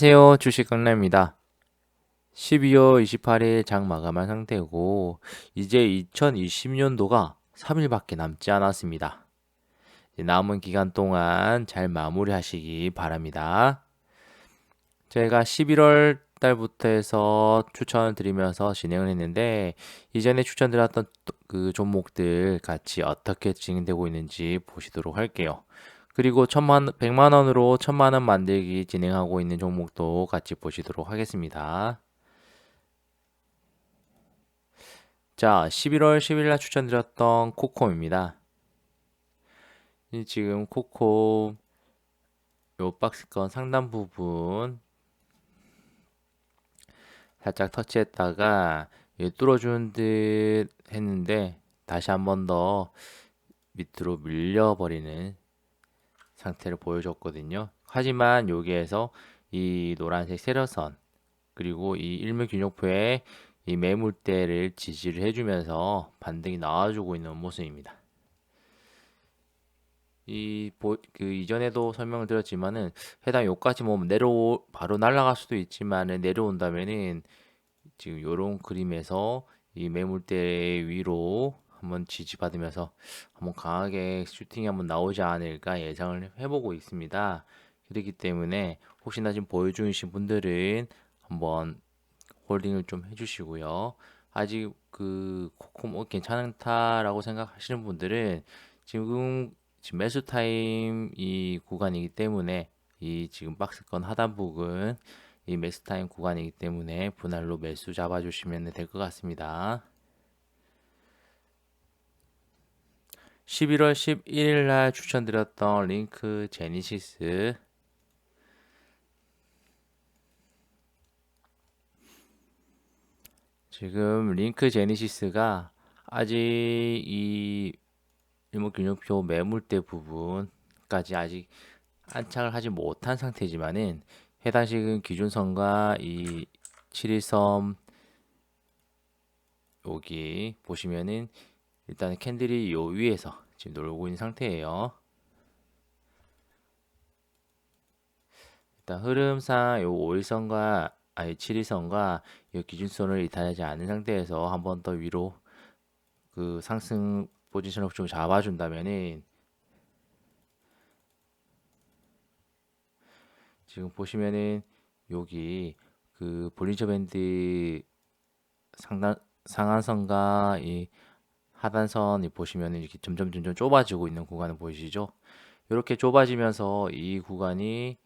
안녕하세요. 주식강남입니다. 12월 28일 장 마감한 상태고 이제 2020년도가 3일밖에 남지 않았습니다. 남은 기간 동안 잘 마무리 하시기 바랍니다. 제가 11월 달부터 해서 추천을 드리면서 진행을 했는데 이전에 추천드렸던 그 종목들 같이 어떻게 진행되고 있는지 보시도록 할게요. 그리고 천만, 백만 원으로 천만 원 만들기 진행하고 있는 종목도 같이 보시도록 하겠습니다. 자, 11월 10일 날 추천드렸던 코콤입니다. 지금 코콤 요 박스권 상단 부분 살짝 터치했다가 뚫어준 듯 했는데 다시 한 번 더 밑으로 밀려버리는 상태를 보여줬거든요. 하지만 여기에서 이 노란색 세력선 그리고 이 일맥균형표에 이 매물대를 지지를 해주면서 반등이 나와주고 있는 모습입니다. 이, 그 이전에도 설명을 드렸지만은 해당 요까지 뭐 내려 바로 날아갈 수도 있지만은 내려온다면은 지금 요런 그림에서 이 매물대 위로 한번 지지받으면서 한번 강하게 슈팅이 한번 나오지 않을까 예상을 해보고 있습니다. 그렇기 때문에 혹시나 지금 보여주신 분들은 한번 홀딩을 좀 해주시고요. 아직 그 코코모 괜찮다라고 생각하시는 분들은 지금 지금 매수 타임 이 구간이기 때문에 이 지금 박스권 하단 부분 이 매수 타임 구간이기 때문에 분할로 매수 잡아주시면 될 것 같습니다. 11월 11일 날 추천드렸던 링크 제니시스. 지금 링크 제니시스가 아직 이 일목균형표 매물대 부분까지 아직 안착을 하지 못한 상태지만은 해당 시금 기준선과 이 7일선 여기 보시면은 일단 캔들이 요 위에서 지금 놀고 있는 상태예요. 일단 흐름상 요 5일선과 아니 7일선과 이 기준선을 이탈하지 않은 상태에서 한 번 더 위로 그 상승 포지션 을 좀 잡아준다면은 지금 보시면은 여기 그 볼린저 밴드 상단 상한선과 이 하단선이 보시면 이렇게 점점 점점 좁아지고 있는 구간을 보이시죠? 이렇게 좁아지면서 이 구간이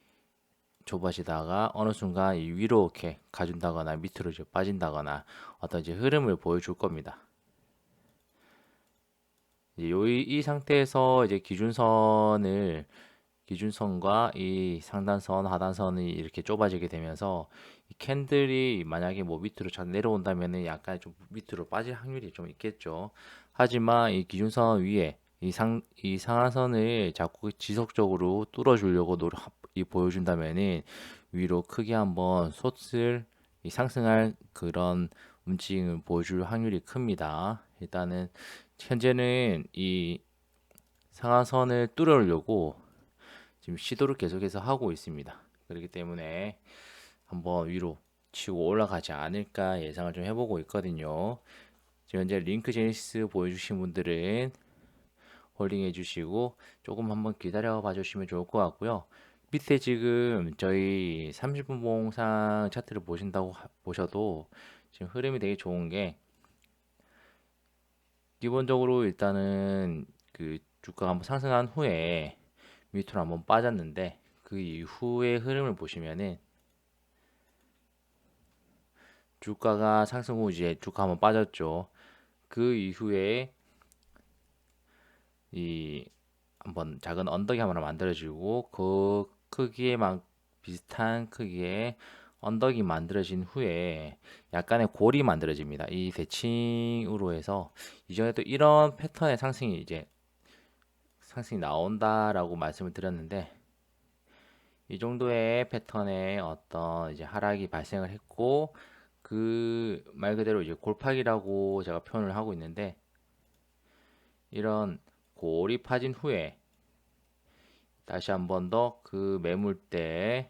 좁아지다가 어느 순간 이 위로 이렇게 가준다거나 밑으로 이제 빠진다거나 어떤 이제 흐름을 보여줄 겁니다. 이, 이 상태에서 이제 기준선을 기준선과 이 상단선, 하단선이 이렇게 좁아지게 되면서 이 캔들이 만약에 뭐 밑으로 잘 내려온다면은 약간 좀 밑으로 빠질 확률이 좀 있겠죠. 하지만 이 기준선 위에 이 상, 이 상하선을 자꾸 지속적으로 뚫어주려고 노력, 이 보여준다면은 위로 크게 한번 솟을 이 상승할 그런 움직임을 보여줄 확률이 큽니다. 일단은 현재는 이 상하선을 뚫으려고 지금 시도를 계속해서 하고 있습니다. 그렇기 때문에 한번 위로 치고 올라가지 않을까 예상을 좀 해보고 있거든요. 지금 현재 링크 제니시스 보여주신 분들은 홀딩 해주시고 조금 한번 기다려 봐주시면 좋을 것 같고요. 밑에 지금 저희 30분 봉상 차트를 보신다고 보셔도 지금 흐름이 되게 좋은 게 기본적으로 일단은 그 주가가 한번 상승한 후에 밑으로 한번 빠졌는데 그 이후의 흐름을 보시면은 주가가 상승 후 이제 주가 한번 빠졌죠. 그 이후에 이 한번 작은 언덕이 한번 만들어지고 그 크기에만 비슷한 크기의 언덕이 만들어진 후에 약간의 골이 만들어집니다. 이 대칭으로 해서 이전에도 이런 패턴의 상승이 이제 상승이 나온다라고 말씀을 드렸는데 이 정도의 패턴의 어떤 이제 하락이 발생을 했고 그 말 그대로 이제 골팍이라고 제가 표현을 하고 있는데 이런 골이 파진 후에 다시 한 번 더 그 매물대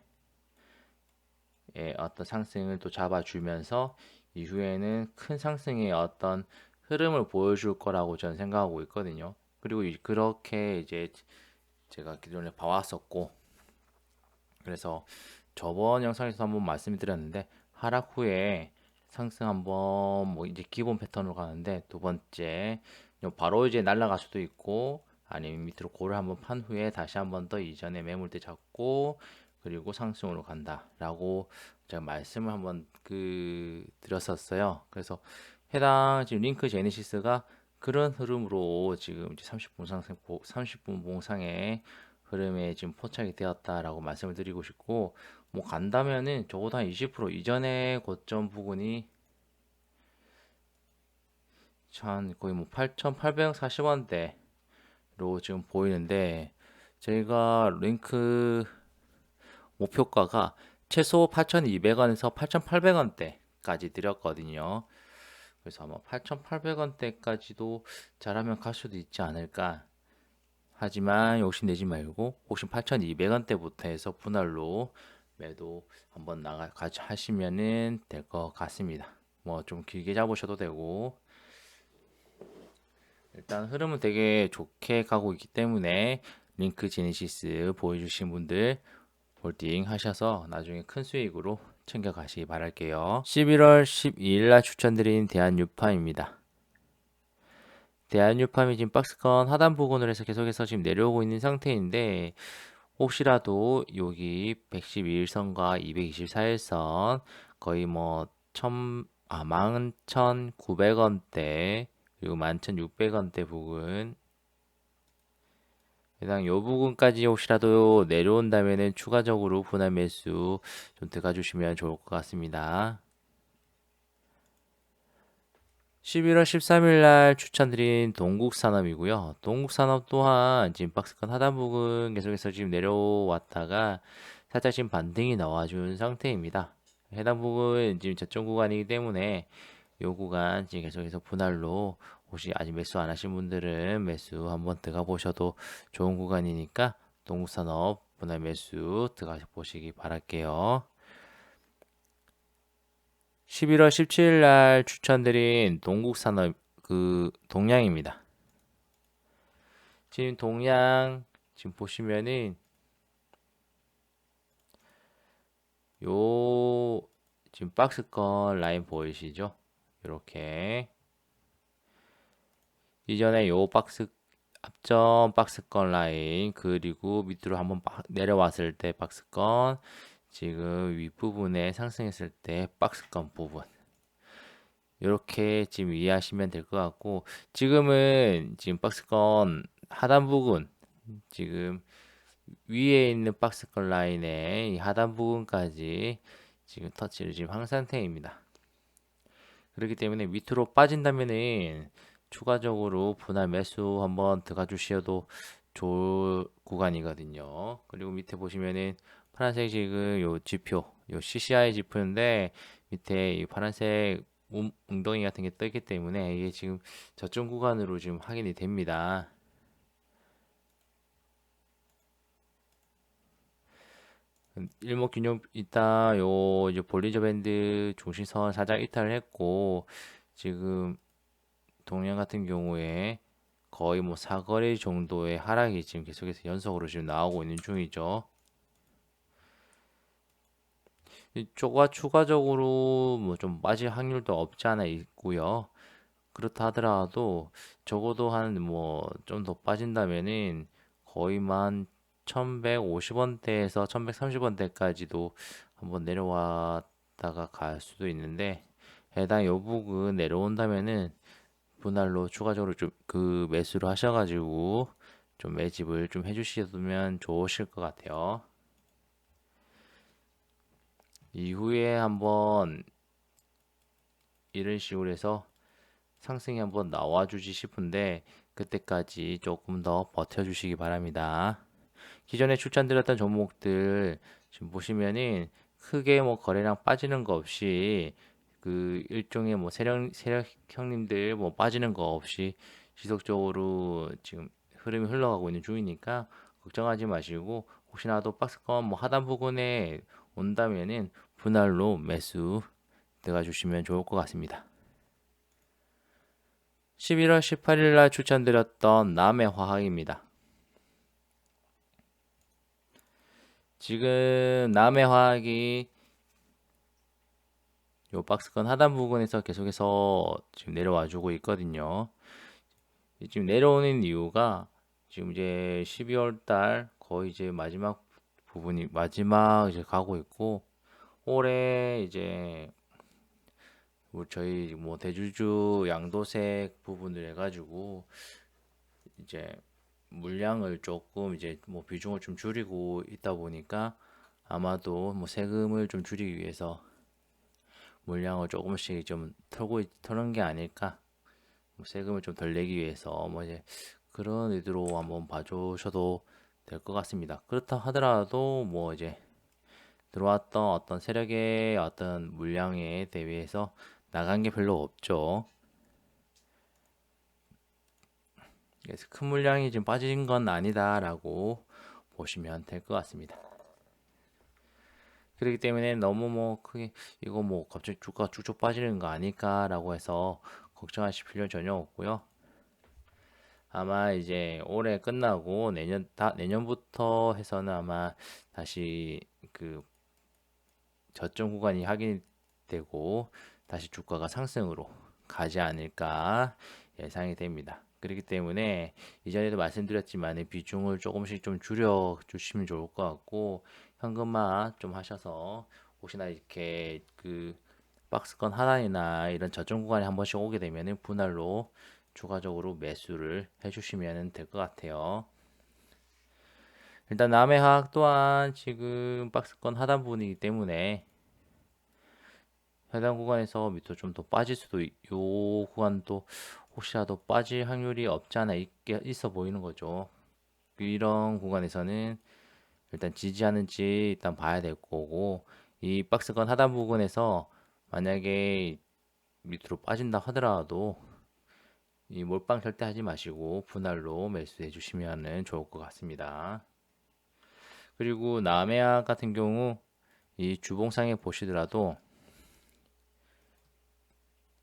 어떤 상승을 또 잡아주면서 이후에는 큰 상승의 어떤 흐름을 보여줄 거라고 저는 생각하고 있거든요. 그리고 이- 그렇게 이제 제가 기존에 봐왔었고 그래서 저번 영상에서 한번 말씀드렸는데 하락 후에 상승 한번 뭐 이제 기본 패턴으로 가는데 두 번째 바로 이제 날아갈 수도 있고 아니면 밑으로 고를 한번 판 후에 다시 한번 더 이전에 매물대 잡고 그리고 상승으로 간다라고 제가 말씀을 한번 그 드렸었어요. 그래서 해당 지금 링크 제네시스가 그런 흐름으로 지금 이제 30분 상승 30분 봉상의 흐름에 지금 포착이 되었다라고 말씀을 드리고 싶고 뭐 간다면은 적어도 한 20% 이전의 고점 부근이 한 거의 뭐 8,840원대로 지금 보이는데 저희가 링크 목표가가 최소 8,200원에서 8,800원대까지 드렸거든요. 그래서 아마 8,800원대까지도 잘하면 갈 수도 있지 않을까. 하지만 욕심내지 말고 혹시 8,200원대부터 해서 분할로 매도 한번 나가 같이 하시면은 될 것 같습니다. 뭐 좀 길게 잡으셔도 되고 일단 흐름은 되게 좋게 가고 있기 때문에 링크 제네시스 보여주신 분들 홀딩 하셔서 나중에 큰 수익으로 챙겨가시기 바랄게요. 11월 12일 날 추천드린 대한유파입니다. 대한유팜이 지금 박스권 하단 부근을 해서 계속해서 지금 내려오고 있는 상태인데 혹시라도 여기 111선과 224일선 거의 뭐 1000, 아, 11,900원대 그리고 11,600원대 부근 해당 요 부분까지 혹시라도 내려온다면은 추가적으로 분할 매수 좀 들어가 주시면 좋을 것 같습니다. 11월 13일 날 추천드린 동국산업이고요. 동국산업 또한 지금 박스권 하단 부분 계속해서 지금 내려왔다가 살짝 지금 반등이 나와준 상태입니다. 해당 부분 지금 저점 구간이기 때문에 요 구간 지금 계속해서 분할로 혹시 아직 매수 안 하신 분들은 매수 한번 들어가 보셔도 좋은 구간이니까 동국산업 분할 매수 들어가 보시기 바랄게요. 11월 17일 날 추천드린 동국산업 그 동양입니다. 지금 동양 지금 보시면은 요 지금 박스권 라인 보이시죠? 이렇게 이전에 요 박스 앞전 박스권 라인 그리고 밑으로 한번 내려왔을 때 박스권 지금 윗부분에 상승했을 때 박스권 부분 이렇게 지금 이해하시면 될 것 같고 지금은 지금 박스권 하단 부분 지금 위에 있는 박스권 라인의 하단 부분까지 지금 터치를 지금 한 상태입니다. 그렇기 때문에 밑으로 빠진다면은 추가적으로 분할 매수 한번 들어가 주셔도 좋을 구간이거든요. 그리고 밑에 보시면은 파란색 지금 요 지표, 요 CCI 지표인데 밑에 이 파란색 웅덩이 같은 게 떠있기 때문에 이게 지금 저점 구간으로 지금 확인이 됩니다. 일목균형 있다 요 이제 볼리저 밴드 중심선 살짝 이탈을 했고 지금 동양 같은 경우에 거의 뭐 사거리 정도의 하락이 지금 계속해서 연속으로 지금 나오고 있는 중이죠. 이쪽과 추가적으로 뭐 좀 빠질 확률도 없지 않아 있고요. 그렇다 하더라도 적어도 한 뭐 좀 더 빠진다면은 거의만 1150원대에서 1130원대까지도 한번 내려왔다가 갈 수도 있는데 해당 요 부분 내려온다면은 분할로 추가적으로 좀 그 매수를 하셔가지고 좀 매집을 좀 해주시면 좋으실 것 같아요. 이후에 한번 이런 식으로 해서 상승이 한번 나와주지 싶은데 그때까지 조금 더 버텨주시기 바랍니다. 기존에 추천드렸던 종목들 지금 보시면은 크게 뭐 거래량 빠지는 거 없이 그 일종의 뭐 세력 세력 형님들 뭐 빠지는 거 없이 지속적으로 지금 흐름이 흘러가고 있는 중이니까 걱정하지 마시고 혹시나도 박스권 뭐 하단 부분에 온다면은 분할로 매수 들어가 주시면 좋을 것 같습니다. 11월 18일 날 추천드렸던 남해 화학입니다. 지금 남해 화학이 요 박스권 하단 부분에서 계속해서 지금 내려와 주고 있거든요. 지금 내려오는 이유가 지금 이제 12월 달 거의 이제 마지막 부분이 마지막 이제 가고 있고 올해 이제 뭐 저희 뭐 대주주 양도색 부분을 해가지고 이제 물량을 조금 이제 뭐 비중을 좀 줄이고 있다 보니까 아마도 뭐 세금을 좀 줄이기 위해서 물량을 조금씩 좀 털고 있- 털는 게 아닐까. 뭐 세금을 좀 덜 내기 위해서 뭐 이제 그런 의도로 한번 봐주셔도 될 것 같습니다. 그렇다 하더라도 뭐 이제 들어왔던 어떤 세력의 어떤 물량에 대비해서 나간 게 별로 없죠. 그래서 큰 물량이 지금 빠진 건 아니다라고 보시면 될 것 같습니다. 그렇기 때문에 너무 뭐 크게 이거 뭐 갑자기 주가 쭉쭉 빠지는 거 아닐까라고 해서 걱정하실 필요 전혀 없고요. 아마 이제 올해 끝나고 내년 다 내년부터 해서는 아마 다시 그 저점 구간이 확인되고 다시 주가가 상승으로 가지 않을까 예상이 됩니다. 그렇기 때문에 이전에도 말씀드렸지만 비중을 조금씩 좀 줄여 주시면 좋을 것 같고 현금화 좀 하셔서 혹시나 이렇게 그 박스권 하단이나 이런 저점 구간에 한 번씩 오게 되면은 분할로 추가적으로 매수를 해주시면 될 것 같아요. 일단 남해화학 또한 지금 박스권 하단 부분이기 때문에 해당 구간에서 밑으로 좀 더 빠질 수도 있- 요 구간도 혹시라도 빠질 확률이 없지 않아 있게 있어 보이는 거죠. 이런 구간에서는 일단 지지하는지 일단 봐야 될 거고 이 박스권 하단 부분에서 만약에 밑으로 빠진다 하더라도 이 몰빵 절대 하지 마시고 분할로 매수해 주시면 좋을 것 같습니다. 그리고 남해아 같은 경우 이 주봉상에 보시더라도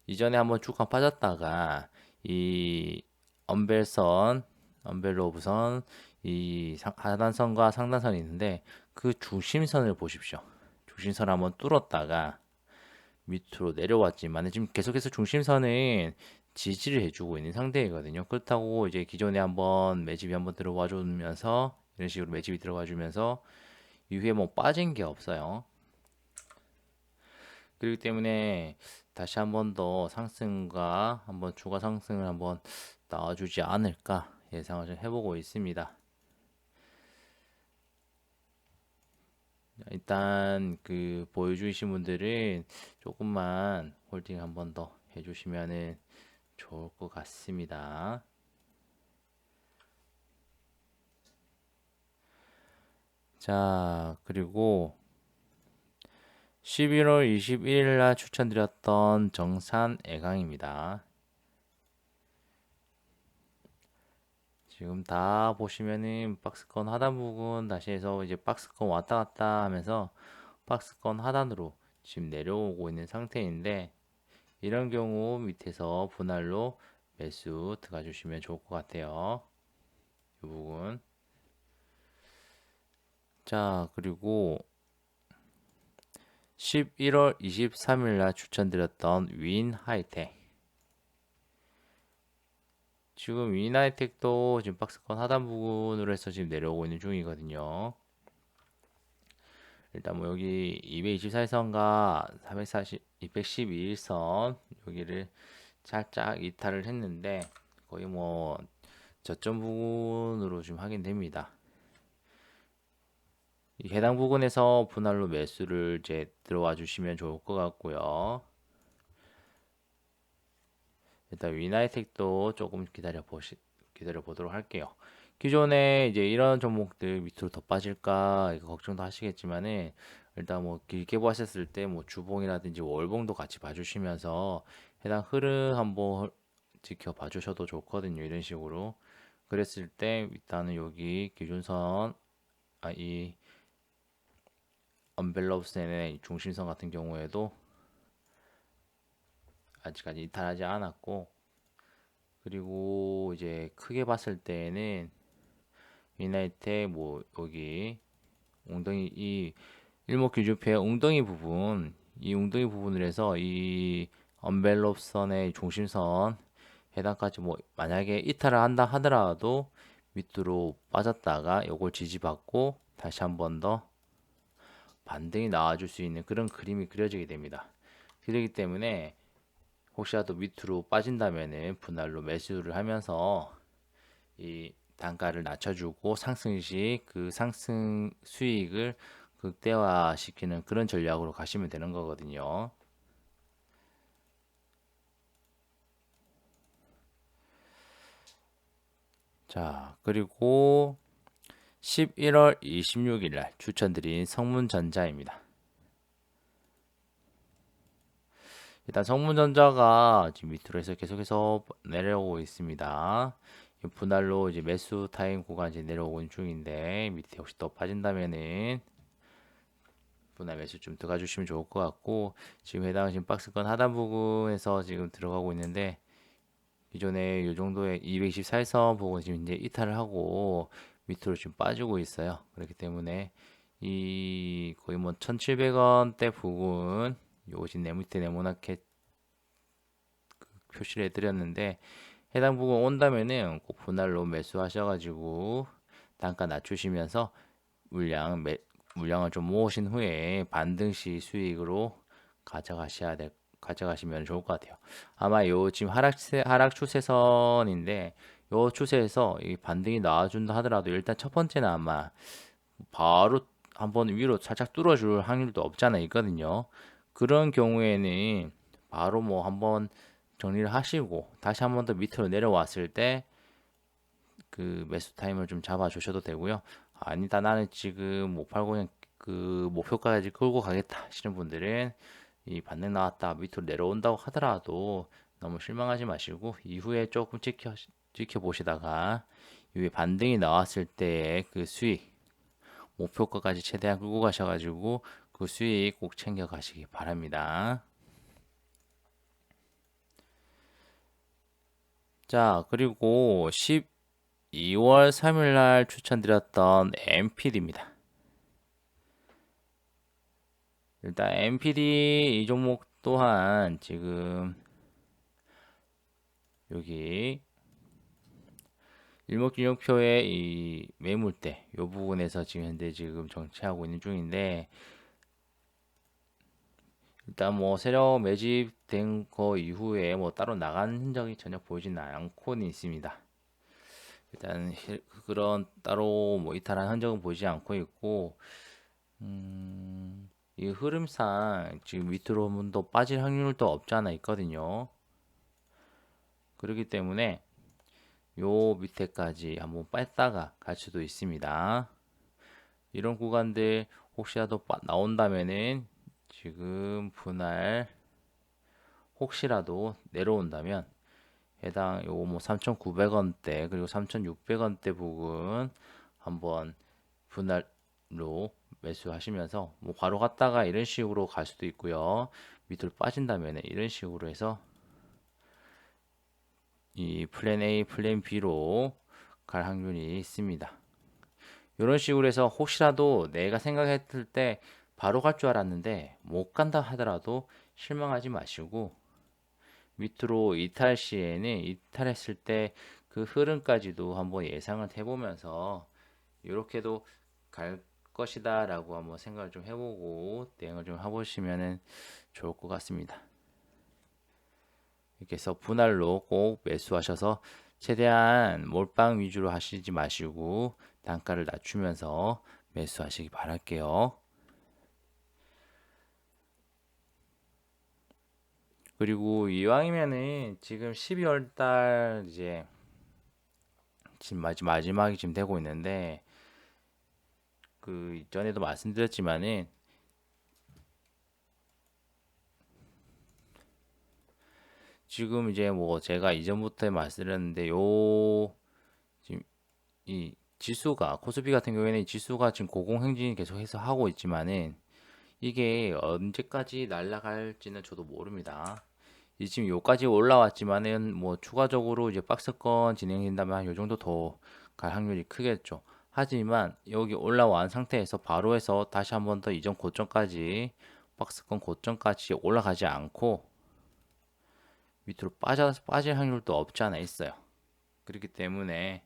이전에 한번 쭉 빠졌다가 이 엄벨선, 엄벨로브선, 이 상- 하단선과 상단선이 있는데 그 중심선을 보십시오. 중심선을 한번 뚫었다가 밑으로 내려왔지만 지금 계속해서 중심선은 지지를 해주고 있는 상태이거든요. 그렇다고 이제 기존에 한번 매집이 한번 들어와 주면서 이런 식으로 매집이 들어와 주면서 이후에 뭐 빠진 게 없어요. 그렇기 때문에 다시 한번 더 상승과 한번 추가 상승을 한번 나와주지 않을까 예상을 좀 해보고 있습니다. 일단 그 보여주신 분들은 조금만 홀딩 한번 더 해주시면은 좋을 것 같습니다. 자, 그리고 11월 21일 날 추천드렸던 정산 애강입니다. 지금 다 보시면은 박스권 하단 부분 다시 해서 이제 박스권 왔다 갔다 하면서 박스권 하단으로 지금 내려오고 있는 상태인데 이런 경우 밑에서 분할로 매수 들어가 주시면 좋을 것 같아요. 이 부분. 자, 그리고 11월 23일 날 추천드렸던 윈 하이텍. 지금 윈 하이텍도 지금 박스권 하단 부분으로 해서 지금 내려오고 있는 중이거든요. 일단 뭐 여기 224선과 440, 212일선 여기를 살짝 이탈을 했는데 거의 뭐 저점 부분으로 지금 확인됩니다. 이 해당 부분에서 분할로 매수를 이제 들어와 주시면 좋을 것 같고요. 일단 위나이텍도 조금 기다려 보시 기다려 보도록 할게요. 기존에 이제 이런 종목들 밑으로 더 빠질까 이거 걱정도 하시겠지만은 일단 뭐 길게 보셨을 때 뭐 주봉이라든지 월봉도 같이 봐주시면서 해당 흐름 한번 지켜봐 주셔도 좋거든요. 이런 식으로 그랬을 때 일단은 여기 기준선 아 이 언밸런스의 중심선 같은 경우에도 아직까지 이탈하지 않았고 그리고 이제 크게 봤을 때는 미나이테 뭐 여기 웅덩이 이 일목규주표의 웅덩이 부분 이 웅덩이 부분을 해서 이 언밸런스선의 중심선 해당까지 뭐 만약에 이탈을 한다 하더라도 밑으로 빠졌다가 요걸 지지받고 다시 한 번 더 반등이 나와줄 수 있는 그런 그림이 그려지게 됩니다. 그렇기 때문에 혹시라도 밑으로 빠진다면은 분할로 매수를 하면서 이 단가를 낮춰주고 상승 시 그 상승 수익을 극대화시키는 그런 전략으로 가시면 되는 거거든요. 자, 그리고 11월 26일 날 추천드린 성문전자입니다. 일단 성문전자가 지금 밑으로 해서 계속해서 내려오고 있습니다. 이 분할로 이제 매수 타임 구간 이제 내려오고 있는 중인데 밑에 혹시 더 빠진다면은 분할 매수 좀 들어가 주시면 좋을 것 같고 지금 해당하신 박스권 하단 부분에서 지금 들어가고 있는데 기존에 이 정도의 224에서 보고 지금 이제 이탈을 하고 밑으로 지금 빠지고 있어요. 그렇기 때문에 이 거의 뭐 1,700원대 부분 요것이 네 밑에 네모나게 그 표시를 해드렸는데 해당 부분 온다면은 꼭 분할로 매수하셔가지고 단가 낮추시면서 물량 매, 물량을 좀 모으신 후에 반등 시 수익으로 가져가셔야 될 가져가시면 좋을 것 같아요. 아마 요 지금 하락 추세, 하락 추세선인데 요 추세에서 이 반등이 나와준다 하더라도 일단 첫 번째는 아마 바로 한번 위로 살짝 뚫어줄 확률도 없잖아 있거든요. 그런 경우에는 바로 뭐 한번 정리를 하시고 다시 한번 더 밑으로 내려왔을 때 그 매수 타임을 좀 잡아 주셔도 되고요. 아니다 나는 지금 못 팔고 그냥 그 목표가까지 끌고 가겠다 하시는 분들은 이 반등 나왔다 밑으로 내려온다고 하더라도 너무 실망하지 마시고 이후에 조금 지켜 지켜보시다가 이후에 반등이 나왔을 때의 그 수익 목표가까지 최대한 끌고 가셔가지고 그 수익 꼭 챙겨 가시기 바랍니다. 자, 그리고 12월 3일 날 추천드렸던 MPD입니다. 일단 MPD 이 종목 또한 지금 여기 일목균형표의 이 매물대 이 부분에서 지금 현재 지금 정치하고 있는 중인데 일단 뭐 세력 매집된 거 이후에 뭐 따로 나간 흔적이 전혀 보이지는 않고는 있습니다. 일단 그런 따로 뭐 이탈한 흔적은 보이지 않고 있고 음, 이 흐름상 지금 밑으로 오면 더 빠질 확률도 없지 않아 있거든요. 그렇기 때문에 요 밑에까지 한번 뺐다가 갈 수도 있습니다. 이런 구간들 혹시라도 나온다면은 지금 분할 혹시라도 내려온다면 해당 요거 뭐 3,900원대 그리고 3,600원대 부분 한번 분할로 매수하시면서 뭐 바로 갔다가 이런 식으로 갈 수도 있고요. 밑으로 빠진다면 이런 식으로 해서 이 플랜 A, 플랜 B로 갈 확률이 있습니다. 이런 식으로 해서 혹시라도 내가 생각했을 때 바로 갈 줄 알았는데 못 간다 하더라도 실망하지 마시고 밑으로 이탈 시에는 이탈했을 때 그 흐름까지도 한번 예상을 해보면서 이렇게도 갈 것이다 라고 한번 생각을 좀 해보고 대응을 좀 해보시면 좋을 것 같습니다. 이렇게 해서 분할로 꼭 매수하셔서 최대한 몰빵 위주로 하시지 마시고 단가를 낮추면서 매수하시기 바랄게요. 그리고 이왕이면은 지금 12월 달 이제 지금 마지막이 지금 되고 있는데 그 전에도 말씀드렸지만은 지금 이제 뭐 제가 이전부터 말씀드렸는데 요 지금 이 지수가 코스피 같은 경우에는 지수가 지금 고공행진 계속해서 하고 있지만은 이게 언제까지 날아갈지는 저도 모릅니다. 이 지금 요까지 올라왔지만은 뭐 추가적으로 이제 박스권 진행된다면 요 정도 더 갈 확률이 크겠죠. 하지만 여기 올라온 상태에서 바로 해서 다시 한 번 더 이전 고점까지 박스권 고점까지 올라가지 않고 밑으로 빠져 빠질 확률도 없지 않아 있어요. 그렇기 때문에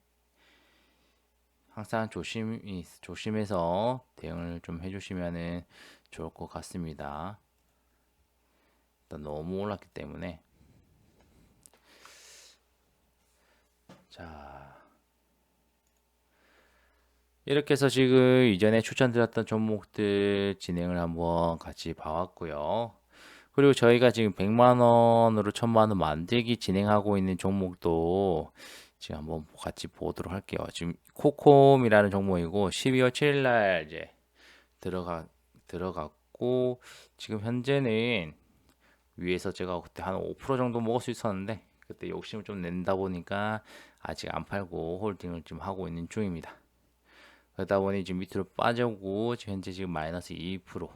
항상 조심히 조심해서 대응을 좀 해주시면은 좋을 것 같습니다. 일단 너무 올랐기 때문에 자 이렇게 해서 지금 이전에 추천드렸던 종목들 진행을 한번 같이 봐왔고요. 그리고 저희가 지금 100만 원으로 1000만 원 만들기 진행하고 있는 종목도 지금 한번 같이 보도록 할게요. 지금 코콤이라는 종목이고 12월 7일 날 이제 들어가 들어갔고 지금 현재는 위에서 제가 그때 한 5% 정도 먹을 수 있었는데 그때 욕심을 좀 낸다 보니까 아직 안 팔고 홀딩을 좀 하고 있는 중입니다. 그러다 보니 지금 밑으로 빠져고 현재 지금 마이너스 2%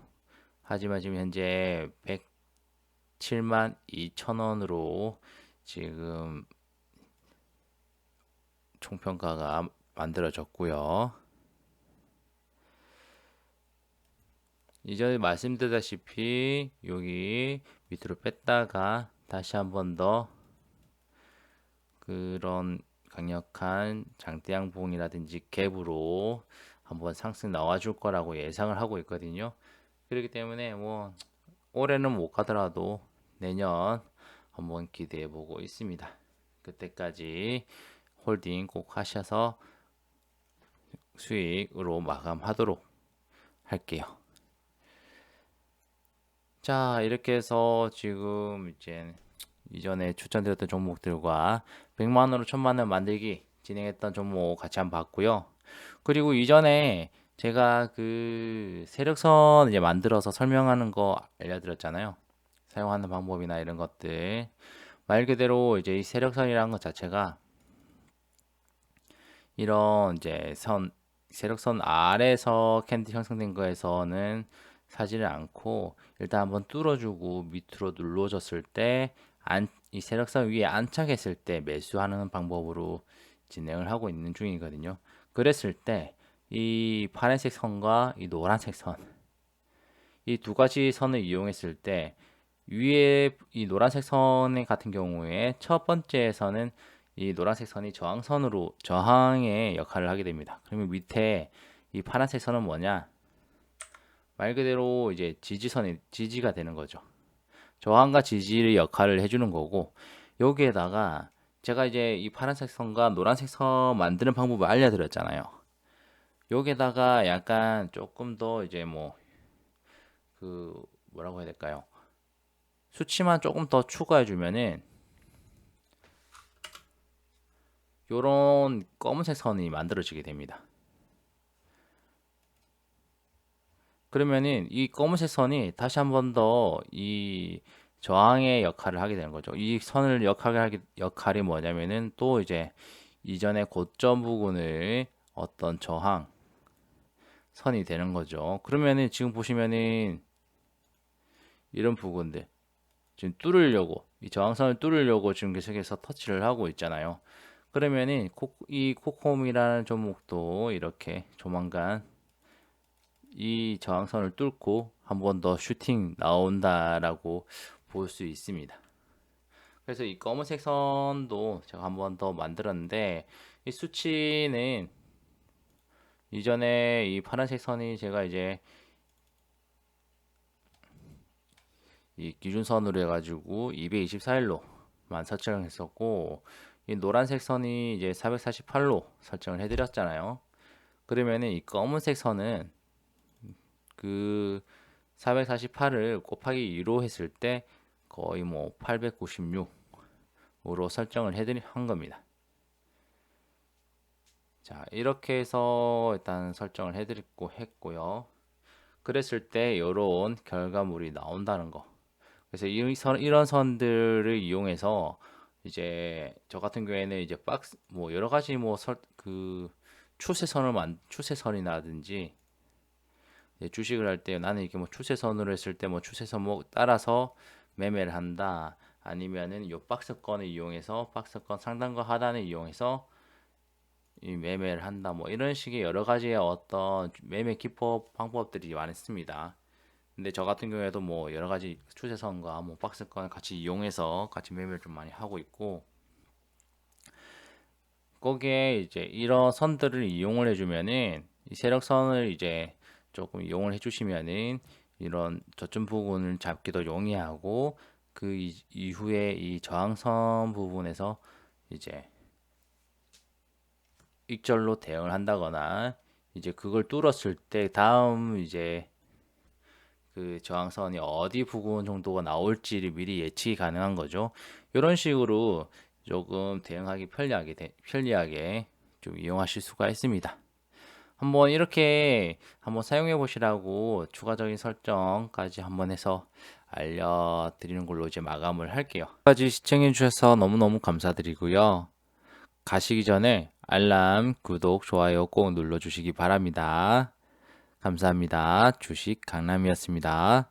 하지만 지금 현재 107만 2천 원으로 지금 총평가가 만들어졌고요. 이전에 말씀드렸다시피 여기 밑으로 뺐다가 다시 한 번 더 그런 강력한 장대양봉이라든지 갭으로 한번 상승 나와줄 거라고 예상을 하고 있거든요. 그렇기 때문에 뭐 올해는 못 가더라도 내년 한번 기대해 보고 있습니다. 그때까지 홀딩 꼭 하셔서 수익으로 마감하도록 할게요. 자, 이렇게 해서 지금 이제 이전에 추천드렸던 종목들과 100만 원으로 1000만 원 만들기 진행했던 종목 같이 한번 봤고요. 그리고 이전에 제가 그 세력선 이제 만들어서 설명하는 거 알려드렸잖아요. 사용하는 방법이나 이런 것들. 말 그대로 이제 이 세력선이라는 것 자체가 이런 이제 선 세력선 아래서 캔디 형성된 거에서는 사지를 않고 일단 한번 뚫어주고 밑으로 눌러줬을 때 안, 이 세력선 위에 안착했을 때 매수하는 방법으로 진행을 하고 있는 중이거든요. 그랬을 때 이 파란색 선과 이 노란색 선, 이 두 가지 선을 이용했을 때 위에 이 노란색 선 같은 경우에 첫 번째 선은 이 노란색 선이 저항선으로 저항의 역할을 하게 됩니다. 그러면 밑에 이 파란색 선은 뭐냐? 말 그대로 이제 지지선이 지지가 되는 거죠. 저항과 지지의 역할을 해주는 거고 여기에다가 제가 이제 이 파란색 선과 노란색 선 만드는 방법을 알려드렸잖아요. 여기에다가 약간 조금 더 이제 뭐 그 뭐라고 해야 될까요? 수치만 조금 더 추가해 주면은 요런 검은색 선이 만들어지게 됩니다. 그러면은 이 검은색 선이 다시 한 번 더 이 저항의 역할을 하게 되는 거죠. 이 선을 역할을 하게 역할이 뭐냐면은 또 이제 이전의 고점 부분을 어떤 저항 선이 되는 거죠. 그러면은 지금 보시면은 이런 부분들 지금 뚫으려고 이 저항선을 뚫으려고 지금 계속해서 터치를 하고 있잖아요. 그러면은 이 코콤이라는 종목도 이렇게 조만간 이 저항선을 뚫고 한 번 더 슈팅 나온다라고 볼 수 있습니다. 그래서 이 검은색 선도 제가 한 번 더 만들었는데 이 수치는 이전에 이 파란색 선이 제가 이제 이 기준선으로 해가지고 224일로 만 설정을 했었고 이 노란색 선이 이제 448로 설정을 해드렸잖아요. 그러면은 이 검은색 선은 그 448을 곱하기 2로 했을 때 거의 뭐 896으로 설정을 해드린 한 겁니다. 자, 이렇게 해서 일단 설정을 해드리고 했고요. 그랬을 때 이런 결과물이 나온다는 거. 그래서 이 선, 이런 선들을 이용해서 이제 저 같은 경우에는 이제 박스 뭐 여러 가지 뭐 그 추세선을 만 추세선이라든지 주식을 할 때 나는 이게 뭐 추세선으로 했을 때 뭐 추세선 뭐 따라서 매매를 한다. 아니면은 요 박스권을 이용해서 박스권 상단과 하단을 이용해서 이 매매를 한다. 뭐 이런 식의 여러 가지의 어떤 매매 기법 방법들이 많습니다. 근데 저 같은 경우에도 뭐 여러 가지 추세선과 뭐 박스권을 같이 이용해서 같이 매매를 좀 많이 하고 있고 거기에 이제 이런 선들을 이용을 해주면은 이 세력선을 이제 조금 이용을 해주시면은 이런 저점 부분을 잡기도 용이하고 그 이- 이후에 이 저항선 부분에서 이제 익절로 대응을 한다거나 이제 그걸 뚫었을 때 다음 이제 그 저항선이 어디 부분 정도가 나올지를 미리 예측이 가능한 거죠. 이런 식으로 조금 대응하기 편리하게 되- 편리하게 좀 이용하실 수가 있습니다. 한번 이렇게 한번 사용해 보시라고 추가적인 설정까지 한번 해서 알려드리는 걸로 이제 마감을 할게요. 까지 시청해 주셔서 너무너무 감사드리고요. 가시기 전에 알람, 구독, 좋아요 꼭 눌러주시기 바랍니다. 감사합니다. 주식 강남이었습니다.